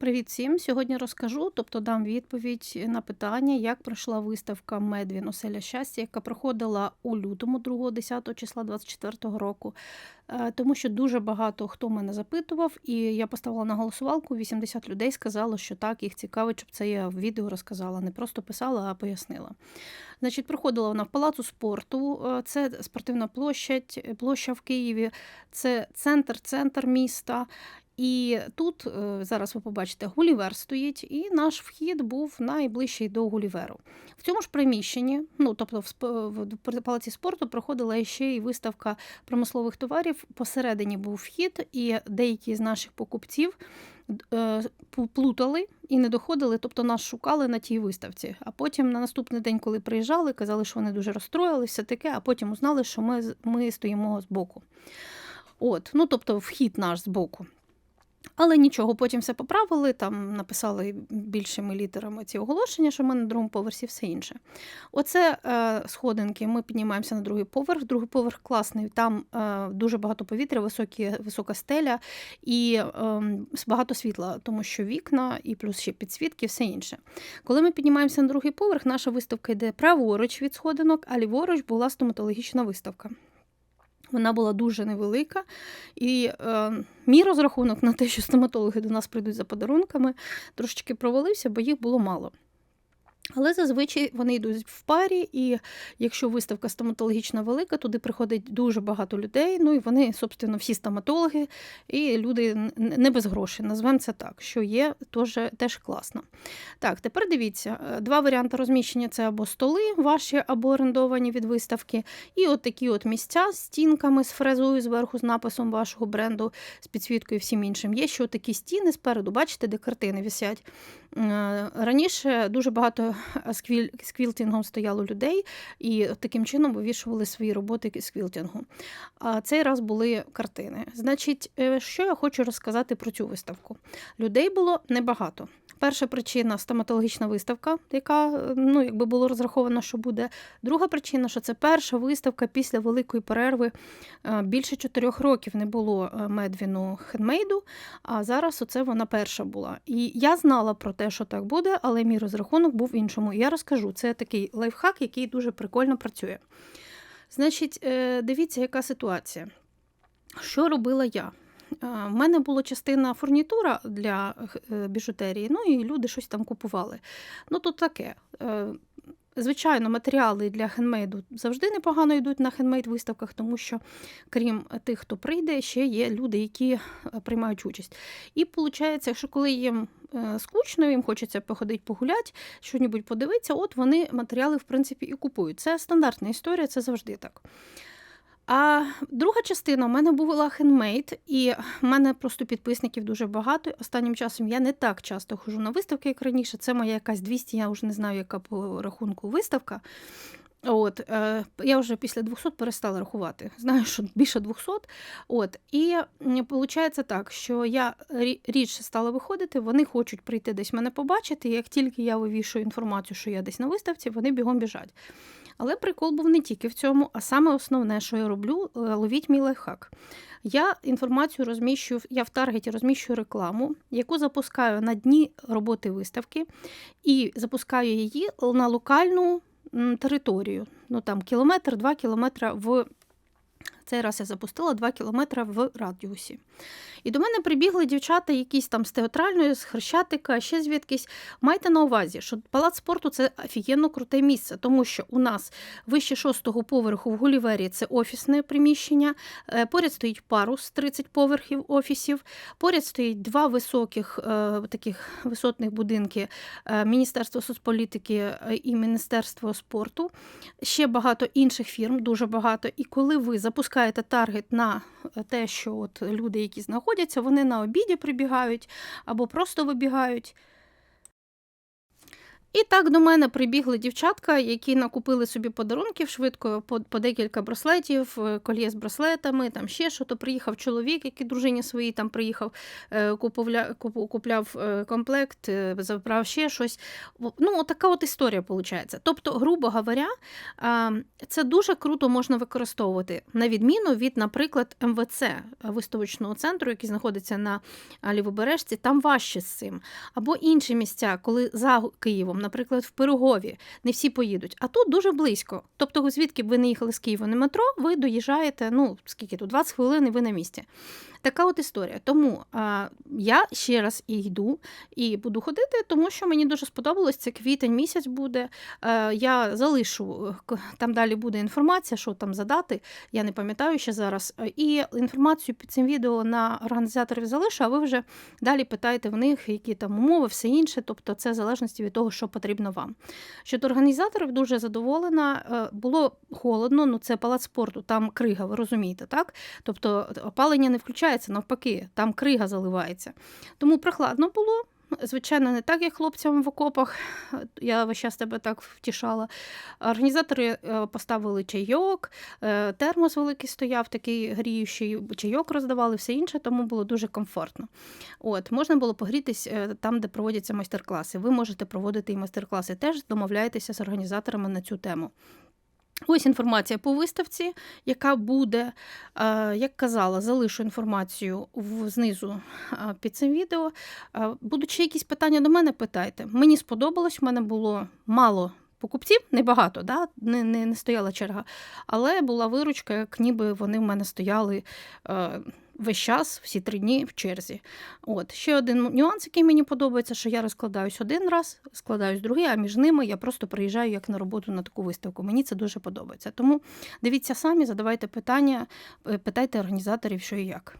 Привіт всім! Сьогодні розкажу, тобто дам відповідь на питання, як пройшла виставка Медвін Оселя щастя, яка проходила у лютому 2-10 числа 24 року. Е, Тому що дуже багато хто мене запитував, і я поставила на голосувалку. 80 людей сказало, що так, їх цікавить, щоб це я в відео розказала. Не просто писала, а пояснила. Значить, проходила вона в палацу спорту. е, Це спортивна площадь, площа в Києві, це центр, центр міста. І тут е, зараз ви побачите, Гулівер стоїть, і наш вхід був найближчий до Гуліверу. В цьому ж приміщенні, ну тобто в палаці спорту, проходила ще й виставка промислових товарів. Посередині був вхід, і деякі з наших покупців е, плутали і не доходили, тобто нас шукали на тій виставці. А потім на наступний день, коли приїжджали, казали, що вони дуже розстроїлися, таке, а потім узнали, що ми, з- ми стоїмо збоку. От, ну тобто вхід наш збоку. Але нічого, потім все поправили, там написали більшими літерами ці оголошення, що ми на другому поверсі все інше. Оце е, сходинки. Ми піднімаємося на другий поверх. Другий поверх класний, там е, дуже багато повітря, високі, висока стеля і е, багато світла, тому що вікна і плюс ще підсвітки, все інше. Коли ми піднімаємося на другий поверх, наша виставка йде праворуч від сходинок, а ліворуч була стоматологічна виставка. Вона була дуже невелика, і е, мій розрахунок на те, що стоматологи до нас прийдуть за подарунками, трошечки провалився, бо їх було мало. Але зазвичай вони йдуть в парі, і якщо виставка стоматологічна велика, туди приходить дуже багато людей. Ну і вони, собственно, всі стоматологи і люди не без грошей. Назвемо це так, що є теж, теж класно. Так, тепер дивіться: е, два варіанти розміщення це або столи ваші, або орендовані від виставки, і от такі от місця з стінками, з фрезою зверху, з написом вашого бренду, з підсвіткою і всім іншим. Є ще такі стіни спереду, бачите, де картини висять. Е, Раніше дуже багато з квіл- квілтингом стояло людей, і таким чином вивішували свої роботи з квілтингу. А цей раз були картини. Значить, е, що я хочу розказати про цю виставку? Людей було небагато. Перша причина стоматологічна виставка, яка ну, якби було розраховано, що буде. Друга причина, що це перша виставка після великої перерви. Е, Більше чотирьох років не було е, медвіну хендмейду, а зараз оце вона перша була. І я знала про те, що так буде, але мій розрахунок був в іншому. Я розкажу. Це такий лайфхак, який дуже прикольно працює. Значить, е, дивіться, яка ситуація. Що робила я? У мене була частина фурнітура для е, біжутерії, ну і люди щось там купували. Ну, тут таке. Звичайно, матеріали для хендмейду завжди непогано йдуть на хендмейд-виставках, тому що, крім тих, хто прийде, ще є люди, які е, приймають участь. І виходить, що коли їм е, скучно, їм хочеться походити погуляти, щось подивитися, от вони матеріали, в принципі, і купують. Це стандартна історія, це завжди так. А друга частина у мене була хендмейд, і в мене просто підписників дуже багато. Останнім часом я не так часто ходжу на виставки, як раніше. Це моя якась 200, я вже не знаю, яка по рахунку виставка. От, е, я вже після 200 перестала рахувати. Знаю, що більше 200. От, і виходить так, що я рі- рідше стала виходити, вони хочуть прийти десь мене побачити. Як тільки я вивішую інформацію, що я десь на виставці, вони бігом біжать. Але прикол був не тільки в цьому, а саме основне, що я роблю, е, ловіть мій лайфхак. Я інформацію розміщую, я в таргеті розміщую рекламу, яку запускаю на дні роботи виставки, і запускаю її на локальну територію. Ну там кілометр, два кілометри в цей раз я запустила 2 кілометри в радіусі. І до мене прибігли дівчата, якісь там з театральної, з Хрещатика, ще звідкись. Майте на увазі, що палац спорту це офігенно круте місце, тому що у нас вище шостого поверху в Гулівері це офісне приміщення. е, Поряд стоїть парус 30 поверхів офісів. Поряд стоїть два високих е, таких висотних будинки е, Міністерство соцполітики і Міністерство спорту. Ще багато інших фірм, дуже багато. І коли ви запускаєте таргет на те, що от люди, які знаходяться, вони на обіді прибігають або просто вибігають. І так до мене прибігли дівчатка, які накупили собі подарунків швидко по, по декілька браслетів, е, кольє з браслетами, там ще що то приїхав чоловік, який дружині своїй там приїхав, е, купувля, купу- купляв е, комплект, забрав ще щось. Ну, така от історія виходить. Тобто, грубо говоря, це дуже круто можна використовувати, на відміну від, наприклад, МВЦ виставочного центру, який знаходиться на лівобережці, там важче з цим. Або інші місця, коли за Києвом, наприклад, в Пирогові, не всі поїдуть. А тут дуже близько. Тобто, звідки б ви не їхали з Києва на метро, ви доїжджаєте, ну, скільки тут, 20 хвилин і ви на місці. Така от історія. Тому а, я ще раз і йду і буду ходити, тому що мені дуже сподобалось. Це квітень місяць буде. Е, я залишу там далі буде інформація, що там задати. Я не пам'ятаю ще зараз. І інформацію під цим відео на організаторів залишу, а ви вже далі питаєте в них, які там умови, все інше. Тобто, це в залежності від того, що потрібно вам. Щодо організаторів, дуже задоволена. Е, Було холодно, ну це палац спорту, там крига, ви розумієте, так? Тобто опалення не включається, навпаки, там крига заливається. Тому прохладно було. Звичайно, не так, як хлопцям в окопах. Я весь час тебе так втішала. Організатори е, поставили чайок, е, термос великий стояв, такий гріючий, чайок роздавали, все інше, тому було дуже комфортно. От, можна було погрітись е, там, де проводяться майстер-класи. Ви можете проводити і майстер-класи. Теж домовляєтеся з організаторами на цю тему. Ось інформація по виставці, яка буде, Е, як казала, залишу інформацію знизу е, під цим відео. Будучи якісь питання до мене, питайте. Мені сподобалось, в мене було мало покупців, небагато, да? не, не, не стояла черга, але була виручка, як ніби вони в мене стояли. Весь час, всі три дні в черзі. От ще один нюанс, який мені подобається, що я розкладаюсь один раз, складаюсь другий, а між ними я просто приїжджаю як на роботу на таку виставку. Мені це дуже подобається. Тому дивіться самі, задавайте питання, е, питайте організаторів, що і як.